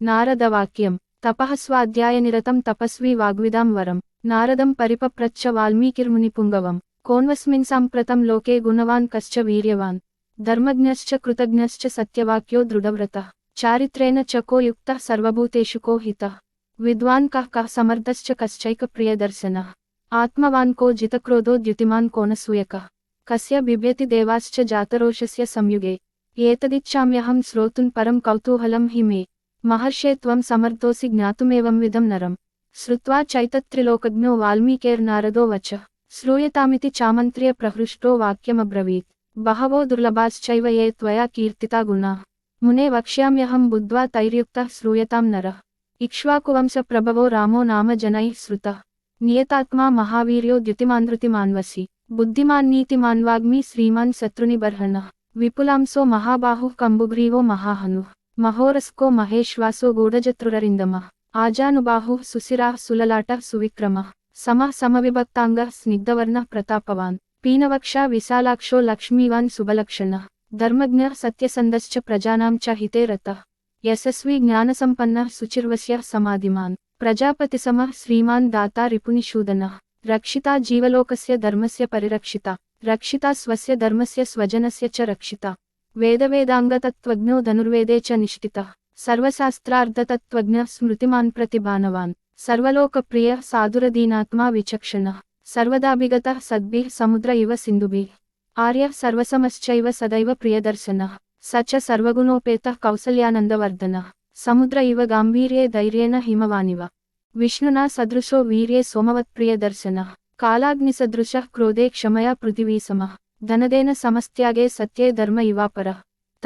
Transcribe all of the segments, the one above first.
నారదవాక్యం తపఃస్వాధ్యాయనిరతం తపస్వీ వాగ్విదాం వరం. నారదం పరిపప్రచ్చ వాల్మీకిర్ముని పుంగవం. కోన్వస్మిన్ సాంప్రతం లోకే గుణవాన్ కశ్చ వీర్యవాన్. ధర్మజ్ఞశ్చ కృతజ్ఞశ్చ సత్యవాక్యో దృఢవ్రత. చారిత్రేణ చకో యుక్త సర్వభూతేషు కో హిత. విద్వాన్ కః కః సమర్థశ్చ కశ్చైక ప్రియదర్శన. ఆత్మవాన్ కో జితక్రోధో ద్యుతిమాన్ కోనసూయక కస్య బిభ్యతి దేవాశ్చ జాతరోషస్య సంయుగే. ఏతదిచ్చామ్యహం శ్రోతున్ పరం కౌతూహలం హి మే महर्षे त्वं समर्थोऽसि ज्ञातुमेवंविधं नरम् श्रुत्वा चैतत्रिलोकज्ञो वाल्मीकेर्नारदो वचः श्रूयतामिति चामन्त्र्य प्रहृष्टो वाक्यमब्रवीत् बहवो दुर्लभाश्चैव ये त्वया कीर्तिता गुणाः मुने वक्ष्याम्यहं बुद्ध्वा तैर्युक्तः श्रूयतां नरः इक्ष्वाकुवंशप्रभवो रामो नाम जनैः श्रुतः नियतात्मा महावीर्यो द्युतिमानृतिमान्वसि बुद्धिमान्नीतिमान्वाग्मी श्रीमान् शत्रुनिबर्हणः विपुलांसो महाबाहुः कम्बुग्रीवो महाहनुः महोरस्को महेश्वासो गूढ़जत्रुरिंदम आजानुबा सुशिरा सुललाट सुविक्रम सम समविभक्तांग स्निग्धवर्ण प्रतापवान् पीनवक्षा विशालाक्षो लक्ष्मीवान् सुबलक्षण धर्मज्ञ सत्यसंदश्च प्रजानां च हिते रतः यशस्वी ज्ञानसंपन्नः सुचिर्वस्य समाधिमान् प्रजापतिसमः श्रीमान् दाता रिपुनिषूदनः रक्षिता जीवलोकस्य धर्मस्य परिरक्षिता रक्षिता स्वस्य धर्मस्य स्वजनस्य च रक्षिता వేదవేదాంగతత్వజ్ఞో ధనుర్వేదే చ నిష్ఠిత. సర్వశాస్త్రార్థతత్వజ్ఞ స్మృతిమాన్ ప్రతిభానవాన్. సర్వలోకప్రియ సాధురదీనాత్మా విచక్షణ. సర్వదాభిగత సద్భి సముద్ర ఇవ సింధుభి. ఆర్య సర్వసమశ్చైవ సదైవ ప్రియదర్శన. సచ సర్వగుణోపేత కౌసల్యానందవర్ధన. సముద్ర ఇవ గాంభీర్యే ధైర్యేణ హిమవానివ. విష్ణునా సదృశో వీర్యే సోమవత్ప్రియదర్శన. కాలాగ్నిసదృశः క్రోధే క్షమయా పృథివీ పృథివీసమः. ధనదేన సమస్త్యాగే సత్యే ధర్మ ఇవాపర.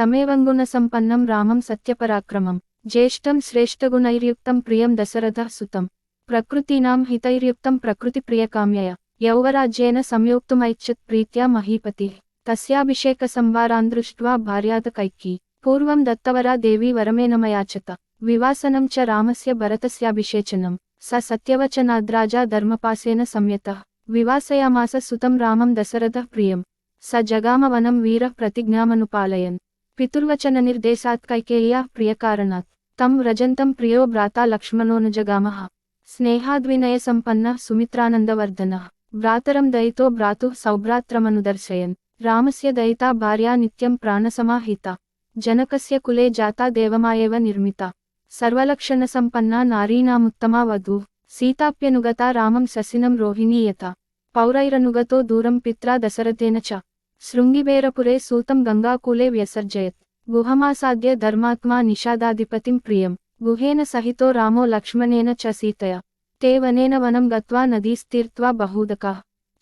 తమేవంగుణ సంపన్నం రామం సత్యపరాక్రమం. జ్యేష్టం శ్రేష్టగుణైర్యుక్తం ప్రియం దశరథ సుతం. ప్రకృతీనాం హితైర్యుక్తం ప్రకృతిప్రియకామ్యయ యౌవరాజ్యేన సంయోక్తుమైచ్చత్ ప్రీత్యా మహీపతి. తస్యాభిషేక సంవారాన్ దృష్ట్వా భార్యాత కైకీ. పూర్వం దత్తవరా దేవీ వరమేనమయాచత వివాసనం చ రామస్య భరతస్యాభిషేచనం. స సత్యవచనాద్రాజా ధర్మపాసేన సంయత. వివాసయామాస సుతం రామం దశరథ ప్రియం. స జగామ వీర ప్రతిజ్ఞామనుపాలయన్ పితుర్వచన నిర్దేశాత్కైకేయ ప్రియకారణాత్. తం వ్రజంతం ప్రియో భ్రాత లక్ష్మణోనుజగామ. స్నేహాద్వినయ సంపన్న సుమిత్రానందవర్ధన. భ్రాతరం దయితో భ్రాతు సౌభ్రాత్రమనుదర్శయన్ రామస్య దయితా భార్యా నిత్యం ప్రాణసమాహిత. జనకస్య కులే జాతా దేవమాయేవ నిర్మిత. సర్వలక్షణ సంపన్నా నారీనాముత్తమా వధూ. సీతాప్యనుగత రామం ససినం రోహిణీయత. పౌరైరనుగతో దూరం పిత్రా దశరథేన చ. శృంగిబేరపురే సూతం గంగాకూలే వ్యసర్జయత్. గుహమాసాద్య ధర్మాత్మా నిషాదాధిపతిం ప్రియం. గుహేన సహితో రామో లక్ష్మణేన చ సీతయ. తే వనేన వనం గత్వా నదీస్తీర్త్వా బహూదకా.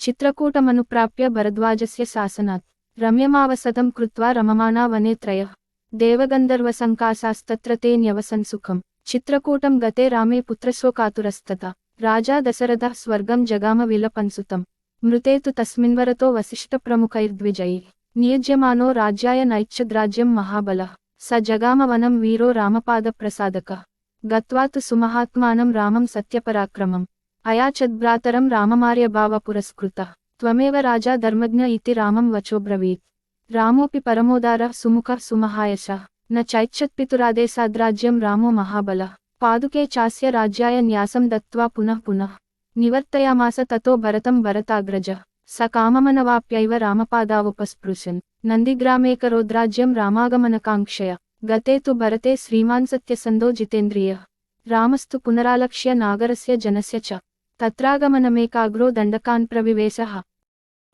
చిత్రకూటమనుప్రాప్య భరద్వాజస్య శాసనాత్. రమ్యమావసతం కృత్వా రమమానా వనే త్రయః. దేవగంధర్వసంకాశాస్తత్ర తే న్యవసన్ సుఖం. చిత్రకూటం గతే రామే పుత్రస్వకాతురస్తత రాజా దశరథ స్వర్గం జగామ విలపన్సుతం. మృతేతు తస్మిన్వరతో వసిష్ఠప్రముఖైర్ద్విజైः నియజ్యమానో రాజ్యాయ నైచ్ఛద్రాజ్యం మహాబల. స జగామవనం వీరో రామపాద ప్రసాదక. గత్వాతు సుమహాత్మానం రామం సత్యపరాక్రమం. అయాచద్భ్రాతరం రామమార్యభావ పురస్కృత. త్వమేవ రాజా ధర్మజ్ఞ ఇతి రామం వచోబ్రవీత్ రామోపి పరమోదార సుముఖ సుమహాయశ. న చైచ్చత్పితురాదేశాద్రాజ్యం రామో మహాబల. పాదుకే చాస్య రాజ్యాయ న్యాసం దత్వా పునః పునః. నివర్తయామాస తతో భరతం భరతాగ్రజ స కామమనవాప్యైవ రామపాదావుపస్పృశన్ నందిగ్రామేకరోద్రాజ్యం రామాగమనకాంక్షయ గతే తు భరతే శ్రీమాన్ సత్యసందో జితేంద్రియ రామస్తు పునరాలక్ష్య నాగరస్య జనస్య చ తత్రాగమనమేకాగ్రో దండకాన్ ప్రవివేశ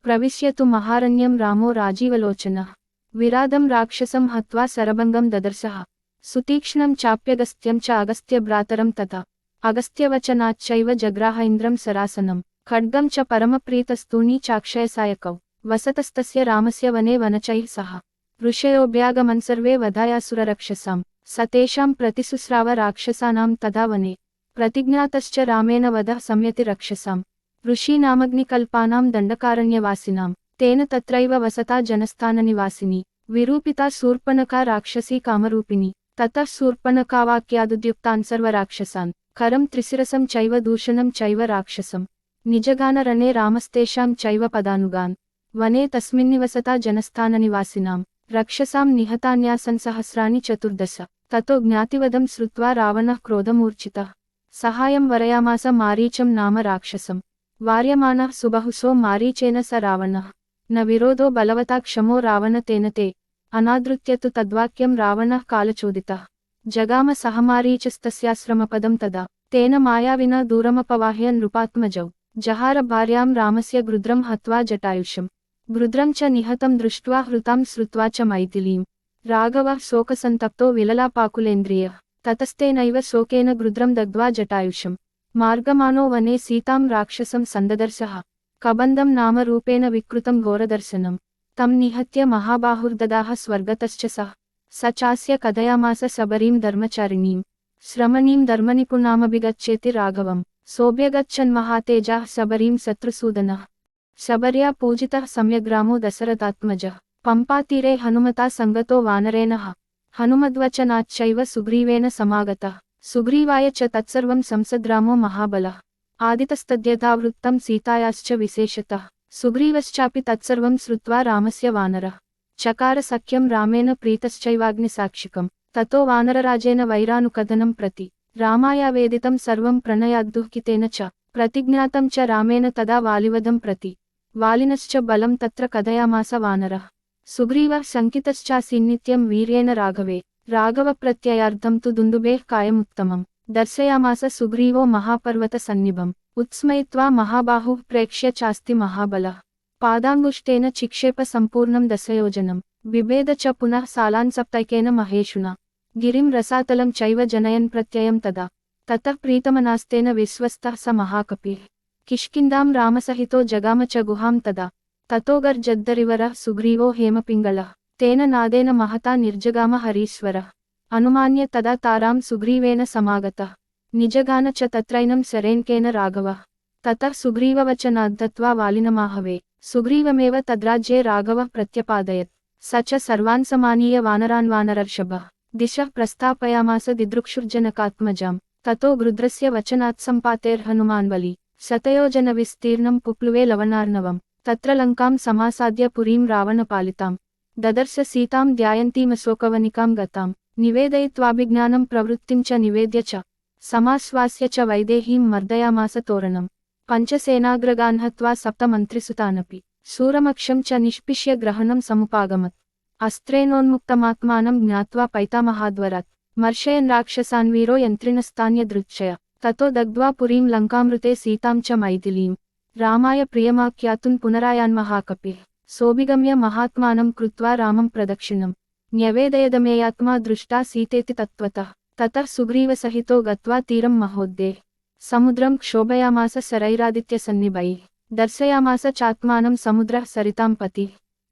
ప్రవిశ్యతు మహారణ్యం రామో రాజీవలోచన విరాదం రాక్షసం హత్వా సరభంగం దదర్శ సుతీక్ష్ణం చాప్యగస్త్యం చ అగస్త్య భ్రాతరం తథా అగస్త్యవచనాచ్చైవ జగ్రాహైంద్రం సరాసనం. ఖడ్గం చ పరమప్రీతస్తూణీ చాక్షయసాయకౌ. వసతస్తస్య రామస్య వనే వనచైః సహ. ఋషయోభ్యాగమన్సర్వే వధాయాసురరక్షసాం. స తేషాం రాక్షసానాం తదా వనే. ప్రతిజ్ఞాతశ్చ రామేణ వధ సంయతి రక్షసాం. ఋషీనామగ్నికల్పానాం దండకారణ్యవాసినాం. తేన తత్రైవ వసతా జనస్థాననివాసిని విరూపితా శూర్పణకా రాక్షసీ కామరూపిణి. తతః శూర్పణకావాక్యాదుద్యుక్తాన్ సర్వరాక్షసాన్. కరం త్రిశిరసం చైవ దూషణం చైవ రాక్షసం. నిజగానరనే రామస్తేషాం చైవ పదానుగాన్. వనే తస్మిన్నివసతా జనస్థాననివాసినాం రక్షసాం నిహతాన్యాసన్ సహస్రాని చతుర్దశ. తతో జ్ఞాతివదం శ్రుత్వా రావణः క్రోధమూర్ఛితः. సహాయం వరయామాస మారీచం నామ రాక్షసం. వార్యమానः సుబహుసో మారీచేన స రావణः. న విరోధో బలవతా క్షమో రావణ తేన తే. అనాదృత్యతు తద్వాక్యం రావణः కాలచోదితः. జగామ సహమారీచస్తస్యాశ్రమపదం తదా. తేన మాయావినా దూరమపవాహ్య నృపాత్మజౌ. జహార భార్యాం రామస్య గృద్రం హత్వా జటాయుషం గృద్రం చ నిహతం దృష్ట్వా హృతాం శ్రుత్వా చ మైథిలీం. రాఘవ శోకసంతప్తో విలలాపాకులేంద్రియ తతస్తేనైవ శోకేన గృద్రం దగ్ధ్వా జటాయుషం మార్గమానో వనే సీతాం రాక్షసం సందదర్శ. కబంధం నామ రూపేణ వికృతం ఘోరదర్శనం. तम निहत्य महाबाहुर्ददाः स्वर्गत सह स चास्य कथयामास सबरीं धर्मचरिणीं। श्रमणीं धर्मनिपुणामभिगच्छेति राघवं। सोऽभ्यगच्छन्महातेजाः सबरीं शबरिया शबर्या पूजितः सम्यग्रामो दशरथात्मज। पंपातीरे हनुमता संगत वानरेणः हनुमद्वचनाच्चैव सुग्रीवेन सगत सुग्रीवाय च संसद्रामो महाबल। आदितस्तद्यथावृत्तं सीतायाश्च विशेषतः। సుగ్రీవశ్చాపి తత్సర్వం శ్రుత్వా రామస్య వానర. చకార సఖ్యం రామేణ ప్రీతశ్చైవాగ్నిసాక్షికం తతో వానరరాజేన వైరానుకథనం ప్రతి. రామాయావేదితం సర్వం ప్రణయాద్దుఃఖితేన చ. ప్రతిజ్ఞాతం చ రామేణ తదా వాలివదం ప్రతి. వాలినశ్చ బలం తత్ర కథయామాస వానర. సుగ్రీవ శంకితశ్చాసి నిత్యం వీర్యేణ రాఘవే. రాఘవ ప్రత్యయార్థం తు దుందుబేః కాయముత్తమం. దర్శయామాస సుగ్రీవో మహాపర్వత సన్నిభం. ఉత్స్మయిత్వా మహాబాహు ప్రేక్ష్య చాస్తి మహాబల. పాదాంగుష్టేన చిక్షేప సంపూర్ణం దశయోజనం. బిభేద చ పునః సాలాన్సప్తైకేన మహేషుణ గిరిం రసాతలం చైవ జనయన్ ప్రత్యయం తదా. తతః ప్రీతమనాస్తేన విశ్వస్తः స మహాకపి. కిష్కిందాం రామసహితో జగామ చ గుహాం తదా. తతోగర్జద్దరివరः సుగ్రీవో హేమపింగళः తేన నాదేన మహతా నిర్జగామ హరీశ్వరः. అనుమాన్య తదా తారాం సుగ్రీవేణ సమాగత. నిజగాన చ తత్రైనం శరేన్కేన రాఘవ. తత సుగ్రీవవచనాద్దత్వా వాలినమాహవే. సుగ్రీవమేవ తద్రాజ్యే రాఘవ ప్రత్యపాదయత్. స చ సర్వాన్ వానరాన్ వానరర్షభ. దిశ ప్రస్థాపయామాస దిదృక్షుర్జనకాత్మజాం. తతో గృద్రస్య వచనాత్సంపాతేర్హనుమాన్ బలి శతయోజన విస్తీర్ణం పుప్లువే లవణార్ణవం. తత్ర లంకాం సమాసాద్య పురీం రావణపాలితాం దదర్శ సీతాం ధ్యాయంతీమశోకవనికాం గతాం. నివేదయిత్వాభిజ్ఞానం ప్రవృత్తించ నివేద్య చ సమాశ్వాస్య చ వైదేహీం మర్దయామాస తోరణం. పంచసేనాగ్రగాహ్నత్వా సప్తమంత్రిసుతానపి. శూరమక్షం చ నిష్పిష్య గ్రహణం సముపాగమత్. అస్త్రేణోన్ముక్తమాత్మానం జ్ఞావా పైతామహాద్వరాత్. మర్షయన్ రాక్షసాన్వీరో యంత్రిణస్థాన్యదృచ్చయ తతో దగ్ధ్వా పురీం లంకామృతే సీతాం చ మైథిలీం. రామాయ ప్రియమాఖ్యాతున్ పునరాయాన్మహాకపి. సోభిగమ్య మహాత్మానం కృత్వా రామం ప్రదక్షిణం. న్యవేదయదమేయాత్మా దృష్టా సీతేతి తత్వత తతః సుగ్రీవసహితో గత్వా తీరం మహోద్దే సముద్రం క్షోభయామాస శరైరాదిత్య సన్నిభై దర్శయామాస చాత్మానం సముద్ర సరితాంపతి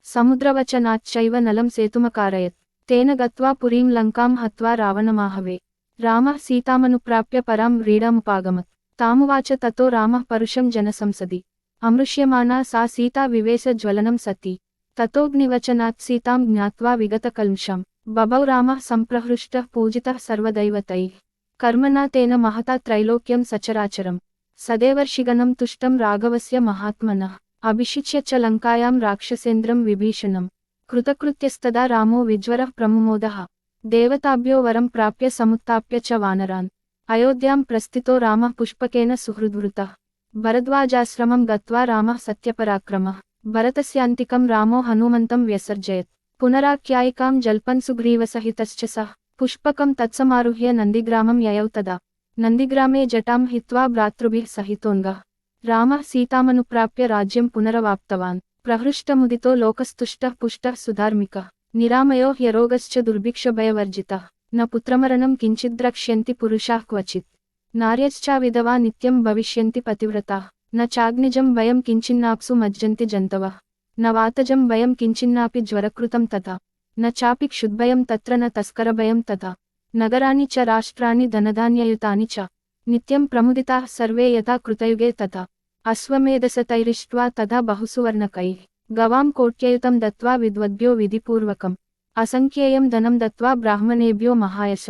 సముద్రవచనాచ్చైవ నలం సేతుమకారయత్ తేన గత్వా పురీం లంకాం హత్వా రావణమాహవే రామ సీతామనుప్రాప్య పరాం వ్రీడాముపాగమత్ తామువాచ తతో రామ పరుషం జనసంసది అమృష్యమానా సా సీతా వివేశ జ్వలనం సతీ తతోగ్నివచనాత్ సీతాం జ్ఞాత్వా విగతకల్మషం బభౌ రామ సంప్రహృష్ట పూజిత సర్వదైవతై. కర్మణా తేన మహతా త్రైలోక్యం సచరాచరం. సదేవర్షిగణం తుష్టం రాఘవస్య మహాత్మన. అభిషిచ్య చ లంకాయాం రాక్షసేంద్రం విభీషణం. కృతకృత్యస్తదా రామో విజ్వర ప్రముమోదः. దేవతాభ్యో వరం ప్రాప్య సముత్ప్య చ వానరాన్. అయోధ్యాం ప్రస్థితో రామ పుష్పకేన సుహృద్వృత. భరద్వాజాశ్రమం గత్వా రామ సత్యపరాక్రమ. భరతస్యాంతికం రామో హనుమంతం వ్యసర్జయత్. పునరాఖ్యాయికాం జల్పన్ సుగ్రీవసహితశ్చ సః. పుష్పకం తత్సమారుహ్య నందిగ్రామం యయౌ తదా. నందిగ్రామే జటాం హిత్వా భ్రాతృభిः సహితోన్గः. రామः సీతామనుప్రాప్య రాజ్యం పునరవాప్తవాన్. ప్రహృష్టముదితో లోకస్తుష్టः పుష్టः సుధార్మికः. నిరామయో హ్యరోగశ్చ దుర్భిక్షభయవర్జితः న పుత్రమరణం కించిద్రక్ష్యంతి పురుషాः క్వచిత్. నార్యశ్చా విధవా నిత్యం భవిష్యంతి పతివ్రతాः. న చాగ్నిజం భయం కించిన్నాప్సు మజ్జంతి జంతవ. న వాతజం భయం కించిన్నాపి జ్వరకృతం తథా. న చాపి క్షుద్భయం తత్ర న తస్కరభయం తథా. నగరాని చ రాష్ట్రాన్ని ధనధాన్యయుతాని చ. నిత్యం ప్రముదితా సర్వే యథా కృతయుగే తథా. అశ్వమేధసతైరిష్ట్వా తథా బహుసువర్ణకై. గవాం కోట్యయుతం దత్వా విద్వద్భ్యో విధిపూర్వకం. అసంఖ్యేయం ధనం దత్వా బ్రాహ్మణేభ్యో మహాయశ.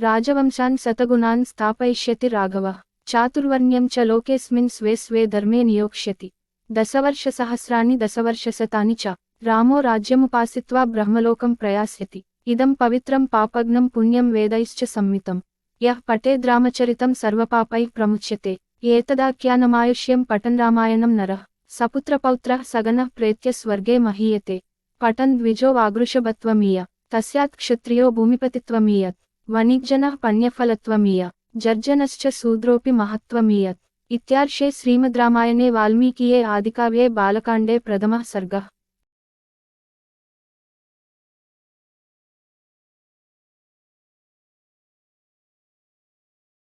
రాజవంశాన్ శతగుణాన్ స్థాపయిష్యతి రాఘవ. చాతుర్వర్ణ్యం చ లోకేస్మిన్ స్వే స్వే ధర్మే నియోక్ష్యతి. దశవర్షసహస్రాన్ని దశవర్షశతాని చ. రామో రాజ్యముపాసిత్వా బ్రహ్మలోకం ప్రయాస్యతి. ఇదం పవిత్రం పాపగ్నం పుణ్యం వేదైశ్చ సంమితం. యః పఠేద్రామచరితం సర్వపాపై ప్రముచ్యతే. ఏతదాఖ్యానమాయుష్యం పటన్ రామాయణం నరః. సపుత్రపౌత్రः సగనః ప్రేత్య స్వర్గే మహీయతే. పటన్ ద్విజో వాగృషభత్వమీయ. తస్యాత్ క్షత్రియో భూమిపతిత్వమీయత్. వణిజ్జనः పణ్యఫలత్వమీయ जर्जनश्च शूद्रोऽपि महत्त्वमीयत्। इत्यार्षे श्रीमद्रामायणे वाल्मीकिये आदिकाव्ये बालकांडे प्रथमः सर्गः।